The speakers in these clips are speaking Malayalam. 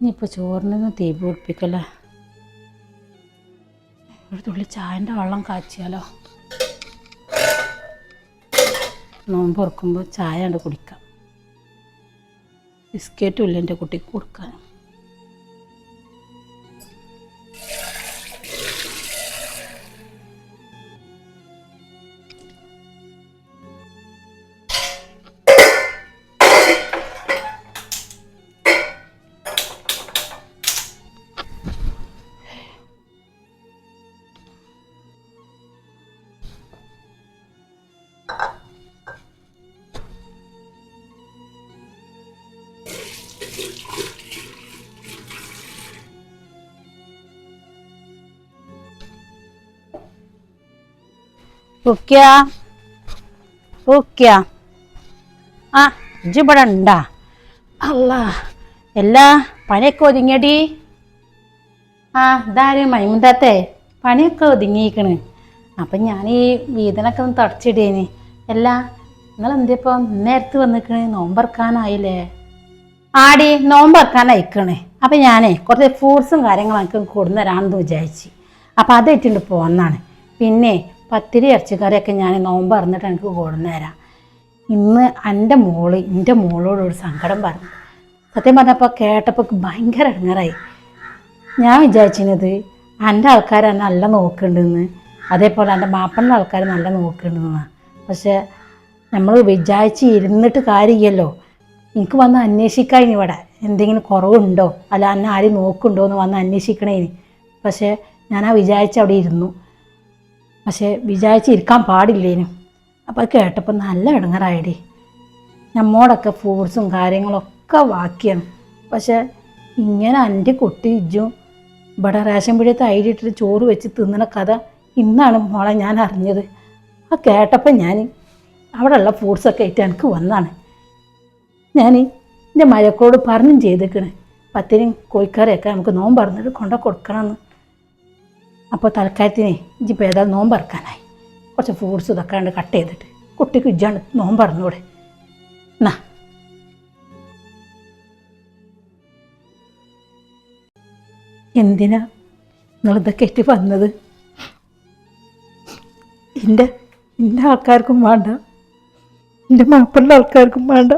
ഇനിയിപ്പോൾ ചോറിനൊന്നും തീ പിടിപ്പിക്കല്ലേ ഒരു തുള്ളി ചായന്റെ വെള്ളം കാച്ചിയാലോ? നോമ്പ് തുറക്കുമ്പോൾ ചായ കണ്ട് കുടിക്കാം. ബിസ്ക്കറ്റും ഇല്ല എന്റെ കുട്ടിക്ക് കൊടുക്കാൻ. റുക്യ റുക്യ ആ ഇജ്ജ് ഇവിടെ ഉണ്ടാ. അല്ല എല്ലാ പണിയൊക്കെ ഒതുങ്ങിയടി? ആ ഇതാര് മൈമുണ്ടാത്തേ പണിയൊക്കെ ഒതുങ്ങിയിരിക്കണ്. അപ്പം ഞാൻ ഈ വീതനൊക്കെ ഒന്ന് തുടച്ചിടേന്. എല്ലാ നിങ്ങൾ എന്തിപ്പം നേരത്ത് വന്നിക്കണ്? നോമ്പറക്കാനായില്ലേ? ആടി നോമ്പറക്കാനായിക്കണേ. അപ്പം ഞാനേ കുറച്ച് ഫ്രൂട്ട്സും കാര്യങ്ങളൊക്കെ കൊടുന്നരാണെന്ന് വിചാരിച്ച്. അപ്പം അതായിട്ടുണ്ട് പോന്നാണ്. പിന്നെ പത്തിരി ഇറച്ചിക്കറിയൊക്കെ ഞാൻ നോമ്പ് അറിഞ്ഞിട്ട് എനിക്ക് കൊടുന്നേരാം ഇന്ന് എന്റെ മോൾ എന്റെ മോളോടൊരു സങ്കടം പറഞ്ഞു. സത്യം പറഞ്ഞപ്പോൾ കേട്ടപ്പോൾ ഭയങ്കര ഇടങ്ങറായി. ഞാൻ വിചാരിച്ചിരുന്നത് എന്റെ ആൾക്കാർ എന്നെ നല്ല നോക്കുന്നുണ്ടെന്ന് അതേപോലെ എന്റെ മാപ്പണ്ണ ആൾക്കാർ നല്ല നോക്കുന്നുണ്ടെന്ന്. പക്ഷേ നമ്മൾ വിചാരിച്ച് ഇരുന്നിട്ട് കാര്യമില്ലല്ലോ. എനിക്ക് വന്ന് അന്വേഷിക്കാതിന് ഇവിടെ. എന്തെങ്കിലും കുറവുണ്ടോ? അല്ല എന്നെ ആരും നോക്കുന്നുണ്ടോ എന്ന് വന്ന് അന്വേഷിക്കണേന്. പക്ഷേ ഞാൻ ആ വിചാരിച്ച് അവിടെ ഇരുന്നു. പക്ഷേ വിചാരിച്ചിരിക്കാൻ പാടില്ലേനു. അപ്പോൾ അത് കേട്ടപ്പോൾ നല്ല ഇടങ്ങറായടി. നമ്മോടൊക്കെ ഫ്രൂട്ട്സും കാര്യങ്ങളൊക്കെ വാക്കിയാണ്. പക്ഷേ ഇങ്ങനെ എന്റെ കുട്ടി ഇജ്ജു ഇവിടെ റേഷൻ പിടിയത്ത് അരിയിട്ടിട്ട് ചോറ് വെച്ച് തിന്നണ കഥ ഇന്നാണ് മോളെ ഞാൻ അറിഞ്ഞത്. ആ കേട്ടപ്പോൾ ഞാൻ അവിടെയുള്ള ഫ്രൂട്ട്സൊക്കെ ആയിട്ട് എനിക്ക് വന്നാണ്. ഞാൻ എന്റെ മഴക്കോട് പറഞ്ഞും ചെയ്തേക്കണേ. പത്തിരിയും കോഴിക്കറിയൊക്കെ നമുക്ക് നോമ്പ് പറഞ്ഞിട്ട് കൊണ്ട കൊടുക്കണമെന്ന് അപ്പോൾ തൽക്കാലത്തിന് ഇജ്ജിപ്പോൾ ഏതായാലും നോമ്പ് ഇറക്കാനായി കുറച്ച് ഫ്രൂട്ട്സ് ഇതൊക്കെ ഉണ്ട് കട്ട് ചെയ്തിട്ട് കുട്ടിക്ക് ഇജ്ജാണ് നോമ്പ് പറഞ്ഞൂടെ എന്നാ എന്തിനാ നിങ്ങളിതൊക്കെ ഇട്ട് വന്നത്? എന്റെ എന്റെ ആൾക്കാർക്കും വേണ്ട. എന്റെ മാപ്പിളുടെ ആൾക്കാർക്കും വേണ്ട.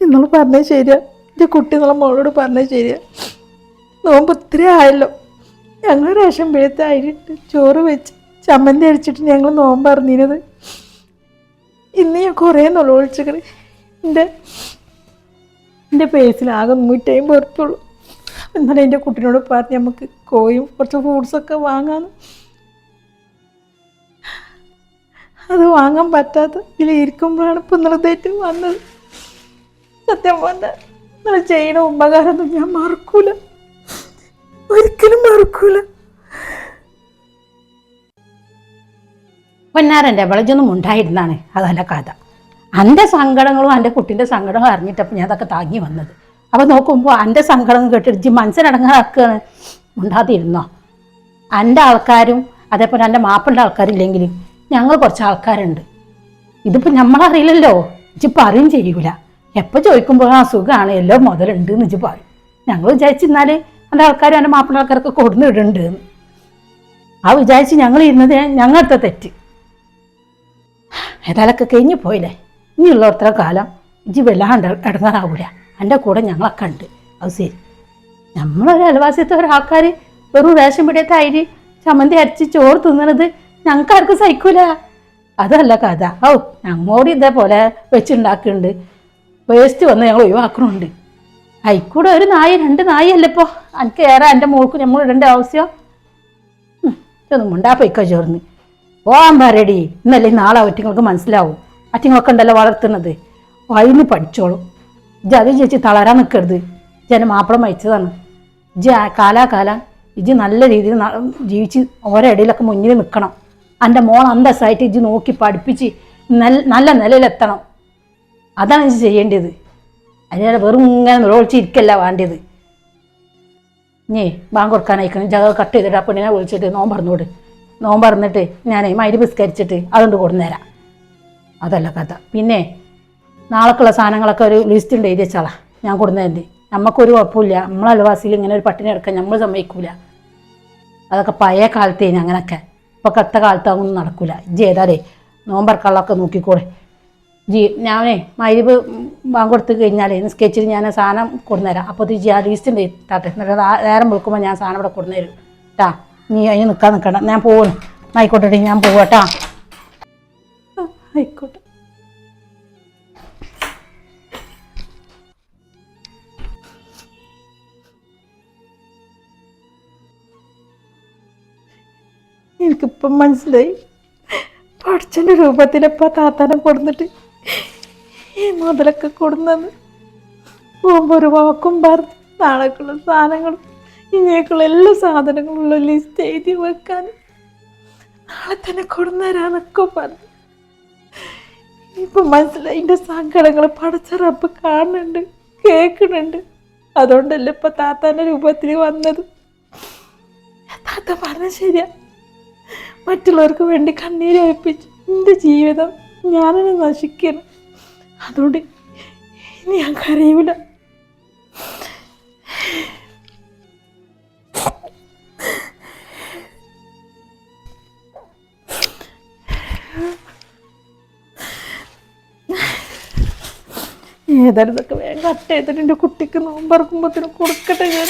നിങ്ങൾ പറഞ്ഞത് ശരിയാ. എന്റെ കുട്ടി നിങ്ങളെ മോളോട് പറഞ്ഞത് ശരിയാ. നോമ്പ് ഒത്തിരി ആയല്ലോ. ഞങ്ങൾ റേഷൻ പിഴുത്ത് അരിട്ട് ചോറ് വെച്ച് ചമ്മന്തി അടിച്ചിട്ട് ഞങ്ങൾ നോമ്പ് അറിഞ്ഞിരുന്നത്. ഇന്ന് ഞാൻ കുറേ നുളവിളിച്ചിക്കണ് എന്റെ എന്റെ പേസിൽ ആകെ നൂറ്റയും പുറത്തുള്ളൂ എന്നാലും എന്റെ കുട്ടിനോട് പറഞ്ഞ് നമുക്ക് കോയും കുറച്ച് ഫ്രൂട്ട്സൊക്കെ വാങ്ങാന്ന്. അത് വാങ്ങാൻ പറ്റാത്ത ഇതിൽ ഇരിക്കുമ്പോഴാണ് ഇപ്പം ഇന്നലത്തേറ്റ് വന്നത്. സത്യം പറഞ്ഞാൽ നിങ്ങൾ ചെയ്യണ ഉപകാരമൊന്നും ഞാൻ മറക്കൂല. ഒരിക്കലും മറക്കൂല. പൊന്നാരന്റെ വിളജൊന്നും ഉണ്ടായിരുന്നാണ്. അതല്ല കഥ. എന്റെ സങ്കടങ്ങളും എന്റെ കുട്ടീന്റെ സങ്കടവും അറിഞ്ഞിട്ടപ്പോൾ ഞാൻ അതൊക്കെ താങ്ങി വന്നത്. അപ്പോൾ നോക്കുമ്പോൾ എന്റെ സങ്കടം കേട്ടിട്ട് ജി മനസ്സിനടങ്ങാക്കാണ് ഉണ്ടാതിരുന്നോ? എന്റെ ആൾക്കാരും അതേപോലെ എന്റെ മാപ്പിളുടെ ആൾക്കാരില്ലെങ്കിൽ ഞങ്ങൾ കുറച്ച് ആൾക്കാരുണ്ട്. ഇതിപ്പോൾ നമ്മളറിയില്ലല്ലോ ഇജ്ജി പറയും ചെയ്യൂല. എപ്പോൾ ചോദിക്കുമ്പോൾ ആ സുഖമാണ് എല്ലാം മുതലുണ്ട് എന്ന് ഇജ്ജ് പറയും. ഞങ്ങൾ വിചാരിച്ചിരുന്നാൽ എന്റെ ആൾക്കാർ എന്റെ മാപ്പിള ആൾക്കാർക്ക് കൊടുന്ന് ഇടുന്നുണ്ട്. ആ വിചാരിച്ച് ഞങ്ങൾ ഇരുന്നത് ഞങ്ങളത്തെ തെറ്റ്. ഏതായാലൊക്കെ കഴിഞ്ഞു പോയില്ലേ? ഇനിയുള്ള അത്ര കാലം ഇജി വല്ലാണ്ട് ഇടങ്ങാറാവൂല. എന്റെ കൂടെ ഞങ്ങളൊക്കെ ഉണ്ട്. അത് ശരി. നമ്മളൊരു അയൽവാസിയത്തെ ഒരാൾക്കാർ വെറും റേഷൻ പിടിയത്തെ അരി ചമ്മന്തി അരച്ച് ചോറ് തിന്നണത് ഞങ്ങൾക്ക് ആർക്കും സഹിക്കൂല. അതല്ല കഥ. ഓ ഞങ്ങളോട് ഇതേപോലെ വെച്ചുണ്ടാക്കുന്നുണ്ട് വേസ്റ്റ് വന്ന് ഞങ്ങൾ ഒഴിവാക്കണുണ്ട്. അയിക്കൂടെ ഒരു നായ രണ്ട് നായി അല്ല ഇപ്പോൾ എനിക്ക് ഏറെ എന്റെ മോൾക്ക് നമ്മൾ ഇടേണ്ട ആവശ്യം. ഉം, മുണ്ടാ പൊയ്ക്കോ ചോർന്ന് പോകാൻ പറയടി. ഇന്നല്ലേ നാളെ ഒറ്റങ്ങൾക്ക് മനസ്സിലാവും. അറ്റങ്ങളൊക്കെ ഉണ്ടല്ലോ വളർത്തുന്നത്. അതിന് പഠിച്ചോളൂ. ഇജ്ജ് അത് ചേച്ചി തളരാൻ നിൽക്കരുത് ജന മാപ്പിള മയച്ചതാണ് ഇജ്ജ് കാലാകാല ഇജ്ജ് നല്ല രീതിയിൽ ജീവിച്ച് ഓരോ ഇടയിലൊക്കെ മുന്നിൽ നിൽക്കണം എന്റെ മോൾ അന്തസ്സായിട്ട് ഇജ്ജ് നോക്കി പഠിപ്പിച്ച് നല്ല നിലയിലെത്തണം. അതാണ് ഇജ്ജ് ചെയ്യേണ്ടത്. അതിനെ വെറും ഇങ്ങനെ നിറവൊളിച്ചിരിക്കല്ല വേണ്ടത്. ഇനി ബാങ്ക് കൊടുക്കാനായിക്കണം. ജഗ കട്ട് ചെയ്തിട്ട് ആ പെണ്ണിനെ വിളിച്ചിട്ട് നോമ്പ് പറഞ്ഞിട്ട് ഞാൻ മൈരി വിസ്കരിച്ചിട്ട് അതുകൊണ്ട് കൊടുന്നേരാം. അതല്ല കഥ. പിന്നെ നാളേക്കുള്ള സാധനങ്ങളൊക്കെ ഒരു ലിസ്റ്റ് ഉണ്ട് എഴുതി വെച്ചാളാ. ഞാൻ കൊടുന്നതിന്റെ. നമുക്കൊരു കുഴപ്പമില്ല. നമ്മളെ അയൽവാസിയിൽ ഇങ്ങനെ ഒരു പട്ടിണി എടുക്കാൻ നമ്മൾ സമ്മതിക്കൂല. അതൊക്കെ പഴയ കാലത്തേന് അങ്ങനെയൊക്കെ ഇപ്പൊ കത്ത കാലത്ത് അതൊന്നും നടക്കൂല. ഇജ്ജ് ഏതാലേ നോമ്പറക്കാളൊക്കെ നോക്കിക്കോളെ. ജി ഞാനേ മരുവ് കൊടുത്തു കഴിഞ്ഞാൽ സ്കെച്ചിൽ ഞാൻ സാധനം കൊണ്ടുതരാം അപ്പോൾ ഇത് ആ ലീസ്റ്റ് ഉണ്ട് താട്ടെ എന്നിട്ട് നേരം വിളിക്കുമ്പോൾ ഞാൻ സാധനം ഇവിടെ കൊണ്ടുതരും കേട്ടാ നീ അതിന് നിൽക്കാൻ നിൽക്കണ്ട ഞാൻ പോകും ആയിക്കോട്ടെ ഞാൻ പോവാട്ടാ ആയിക്കോട്ടെ. എനിക്കിപ്പം മനസ്സിലായി. പഠിച്ചന്റെ രൂപത്തിലിപ്പോൾ താത്താനെ കൊടുത്തിട്ട് മുതലൊക്കെ കൊടുന്നത്. ഒരു വാക്കും പറഞ്ഞ് നാളേക്കുള്ള സാധനങ്ങളും ഇനിയൊക്കെയുള്ള എല്ലാ സാധനങ്ങളുള്ള ലിസ്റ്റ് എഴുതി വെക്കാൻ. നാളെ തന്നെ കൊടുന്നരാന്നൊക്കെ പറഞ്ഞു. ഇപ്പം മനസ്സിലായി എന്റെ സങ്കടങ്ങൾ പടച്ചറപ്പ് കാണുന്നുണ്ട് കേൾക്കുന്നുണ്ട്. അതുകൊണ്ടല്ലേ ഇപ്പം താത്താന്റെ രൂപത്തിൽ വന്നത്. താത്ത പറഞ്ഞ ശരിയാ. മറ്റുള്ളവർക്ക് വേണ്ടി കണ്ണീര് ഒഴിപ്പിച്ച് എന്റെ ജീവിതം ഞാനെന്നെ നശിക്കണം അതുകൊണ്ട് ഇനി ഞാൻ കരയൂല. ഏതായാലും ഇതൊക്കെ വേഗം കട്ട് ചെയ്തിട്ട് എന്റെ കുട്ടിക്ക് നോമ്പറക്കുമ്പോഴത്തേനും കൊടുക്കട്ടെ ഞാൻ.